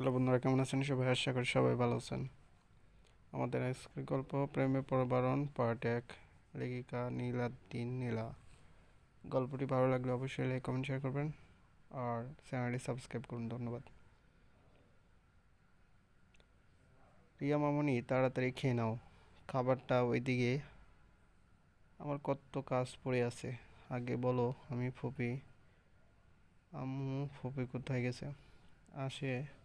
Hello বন্ধুরা, কেমন আছেন? সবাই আশা করি সবাই ভালো আছেন। আমাদের আজকের গল্প প্রেমে প্রবারণ পার্ট এক, লেখিকা নীলাদ্দিন নীলা। গল্পটি ভালো লাগলে অবশ্যই লাইক কমেন্ট শেয়ার করবেন। আর চ্যানেলটি সাবস্ক্রাইব করুন, ধন্যবাদ। রিয়া মামনি, তাড়াতাড়ি খেয়ে নাও। খাবারটা ওইদিকে। আমার কত কাজ পড়ে আছে। আগে বলো, আমি ফুপি। আম্মু ফুপি কোথায় গেছে? আসে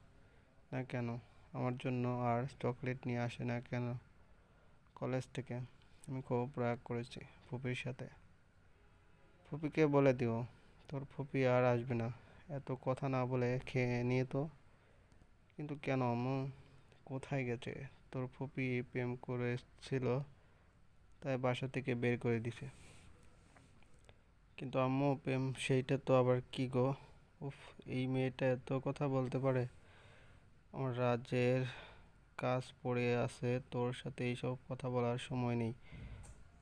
না কেন? আমার জন্য আর চকলেট নিয়ে আসে না কেন? কলেজ থেকে আমি খুব রাগ করেছি ফুপির সাথে। ফুপিকে বলে দিও, তোর ফুপি আর আসবে না। এত কথা না বলে খেয়ে নিয়ে তো। কিন্তু কেন আম্মু কোথায় গেছে? তোর ফুপি প্রেম করেছিল, তাই বাসা থেকে বের করে দিছে। কিন্তু আম্মু, প্রেম সেইটা তো আবার কি গো? উফ, এই মেয়েটা এত কথা বলতে পারে। রাজ্যের কাজ পড়ে আছে, তোর সাথে এইসব কথা বলার সময় নেই।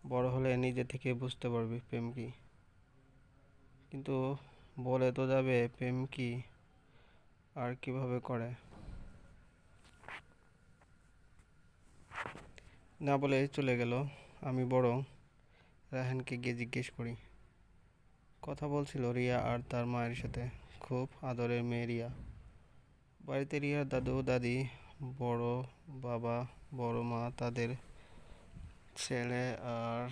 বড় হলে নিজে থেকে বুঝতে পারবি, প্রেম কি? কিন্তু বলে তো যাবে, প্রেম কি? আর কীভাবে করে? না বলে চলে গেল। আমি বরং রাহানকে গিয়ে জিজ্ঞেস করি। কথা বলছিল রিয়া আর তার মায়ের সাথে। খুব আদরের মেয়ে রিয়া। বাড়িতে রিয়ার দাদু, দাদি, বড় বাবা, বড় মা, তাদের ছেলে আর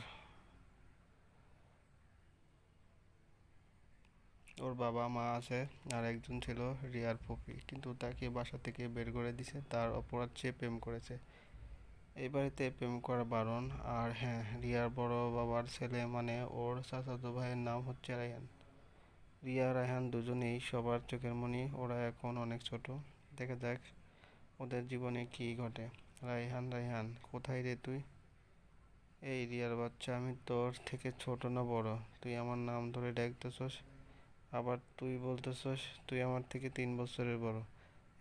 ওর বাবা মা আছে আর একজন ছিল রিয়ার ফুপি। কিন্তু তাকে বাসা থেকে বের করে দিছে, তার অপরাধ সে প্রেম করেছে। এই বাড়িতে প্রেম করা বারণ। আর হ্যাঁ রিয়ার বড় বাবার ছেলে মানে ওর চাচাতো ভাইয়ের নাম হচ্ছে রায়হান রিয়া, রায়হান দুজনেই সবার চোখের মনি। ওরা এখন অনেক ছোট। দেখা যাক ওদের জীবনে কি ঘটে। রায়হান রায়হান, কোথায় রে তুই? এই রিয়ার বাচ্চা, আমি তোর থেকে ছোট না বড়। তুই আমার নাম ধরে ডাকতেছস, আবার তুই বলতেছস তুই আমার থেকে তিন বছরের বড়।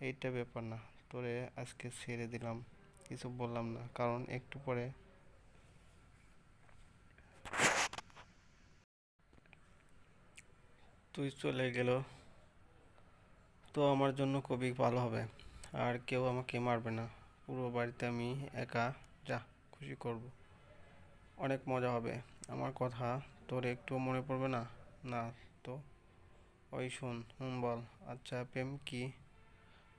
এইটা ব্যাপার না। তোরে আজকে ছেড়ে দিলাম। কিছু বললাম না। কারণ একটু পরে তুই চলে গেল। তো আমার জন্য কবি ভালো হবে। আর কেউ আমাকে মারবে না। পুরো বাড়িতে আমি একা। যা, খুশি করব। অনেক মজা হবে। আমার কথা তোর একটু মনে পড়বে না? না তো। ওই শোন, হুম বল। আচ্ছা প্রেম কি?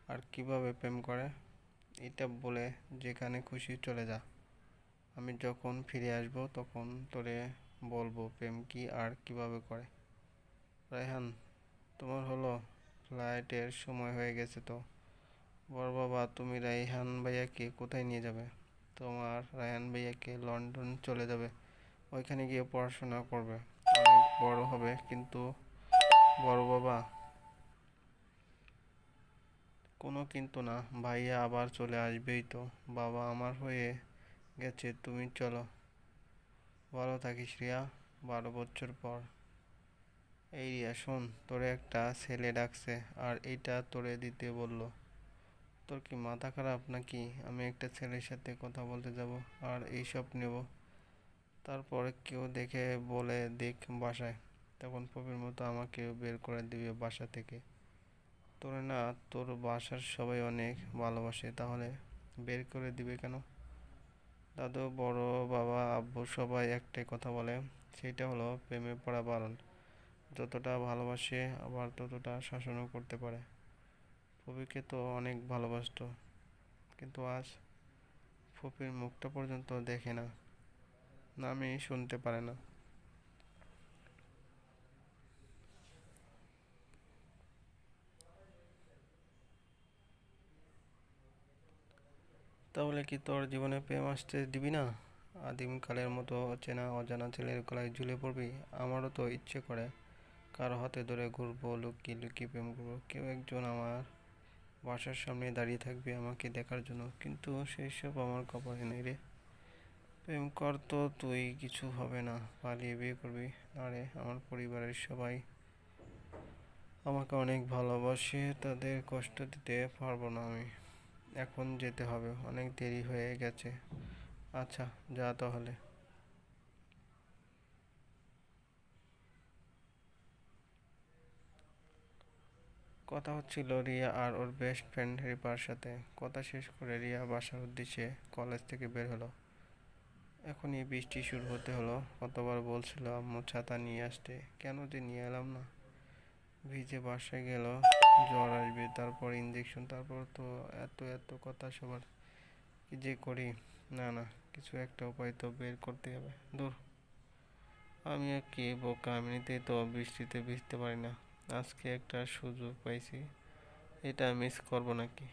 আর কীভাবে প্রেম করে? এটা বলে যেখানে খুশি চলে যা। আমি যখন ফিরে আসব তখন তোরে বলব প্রেম কি আর কীভাবে করে। রায়হান, তোমার হলো ফ্লাইটের সময় হয়ে গেছে তো। বড় বাবা, তুমি রায়হান ভাইয়াকে কোথায় নিয়ে যাবে? তোমার রায়হান ভাইয়াকে লন্ডন চলে যাবে। ওইখানে গিয়ে পড়াশোনা করবে। অনেক বড় হবে, কিন্তু বড় বাবা, কোনো কিন্তু না, ভাইয়া আবার চলে আসবেই তো। বাবা আমার হয়ে গেছে, তুমি চলো। ভালো থাকিস রিয়া, বারো বছর পর। এই রিয়া, শোন, তোরে একটা ছেলে ডাকছে আর এইটা তোরে দিতে বলল। তোর কি মাথা খারাপ নাকি? আমি একটা ছেলের সাথে কথা বলতে যাব আর এইসব নেব। তারপরে কেউ দেখে বলে দেখ বাসায়। তখন পপির মতো আমাকে বের করে দিবে বাসা থেকে। তোর না, তোর বাসার সবাই অনেক ভালোবাসে, তাহলে বের করে দিবে কেন? দাদু, বড় বাবা, আব্বু সবাই একটাই কথা বলে সেটা হলো প্রেমে পড়া বারণ। যতটা ভালোবাসে, আবার ততটা শাসনও করতে পারে। ফুপিকে তো অনেক ভালোবাসতো, কিন্তু আজ ফুপির মুখটা পর্যন্ত দেখে না নামই শুনতে পারে না। তাহলে কি তোর জীবনে প্রেম আসতে দিবি না? আদিমকালের মতো চেনা অজানা ছেলের গলায় ঝুলে পড়বি? আমারও তো ইচ্ছে করে। কারও হাতে ধরে ঘুরবো, লুকিয়ে লুকিয়ে প্রেম করব। কেউ একজন আমার বাসার সামনে দাঁড়িয়ে থাকবে আমাকে দেখার জন্য। কিন্তু সেই সব আমার কপালে নেই রে। প্রেম কর তো, তুই কিছু হবে না। পালিয়ে বিয়ে করবি। আরে, আমার পরিবারের সবাই আমাকে অনেক ভালোবাসে। তাদের কষ্ট দিতে পারব না আমি। এখন যেতে হবে। অনেক দেরি হয়ে গেছে। আচ্ছা যা তাহলে। কথা হচ্ছিল রিয়া আর ওর বেস্ট ফ্রেন্ড রিপার সাথে। কথা শেষ করে রিয়া বাসার উদ্দেশ্যে কলেজ থেকে বের হলো। এখনই বৃষ্টি শুরু হতে হলো। কতবার বলছিল, আম্মু, ছাতা নিয়ে আসতে। কেন যে নিয়ে এলাম না? ভিজে বাসায় গেল, জ্বর আসবে, তারপর ইঞ্জেকশন তারপর তো এত এত কথা সবার। কি যে করি? না না, কিছু একটা উপায় তো বের করতে হবে। দূর। আমি আর কি বোকা? এমনিতেই তো বৃষ্টিতে ভিজতে পারি না। আজকে একটা সুযোগ পাইছি। এটা মিস করব নাকি?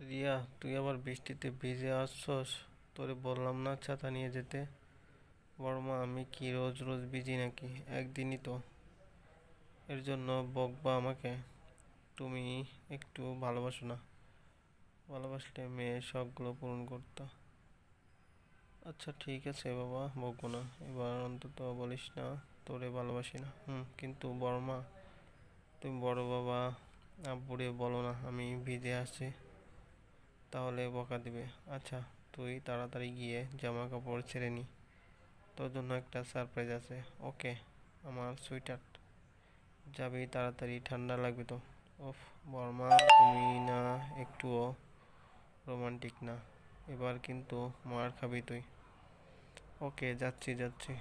রিয়া, তুই আবার বৃষ্টিতে ভিজে আসছস? তোরে বললাম না ছাতা নিয়ে যেতে। বড়মা আমি কি রোজ রোজ ভিজি নাকি? একদিনই তো। এর জন্য বকবা আমাকে। তুমি একটু ভালোবাসো না। ভালোবাসলে মেয়ে শখগুলো পূরণ করতো। আচ্ছা ঠিক আছে বাবা, বকবো না। এবার অন্তত বলিস না, তোরে ভালোবাসি না। হুম, কিন্তু বড় মা, তুমি বড় বাবা, আব্বুরে বলো না, আমি ভিজে আসছি তাহলে বকা দিবে। আচ্ছা তুই তাড়াতাড়ি গিয়ে জামা কাপড় ছেড়ে নি। তোর জন্য একটা সারপ্রাইজ আছে। ওকে, আমার সুইটার যাবি তাড়াতাড়ি, ঠান্ডা লাগবে তো। ওফ বর্মা তুমি না, একটুও রোমান্টিক না। এবার কিন্তু মার খাবি তুই। ওকে যাচ্ছি যাচ্ছি।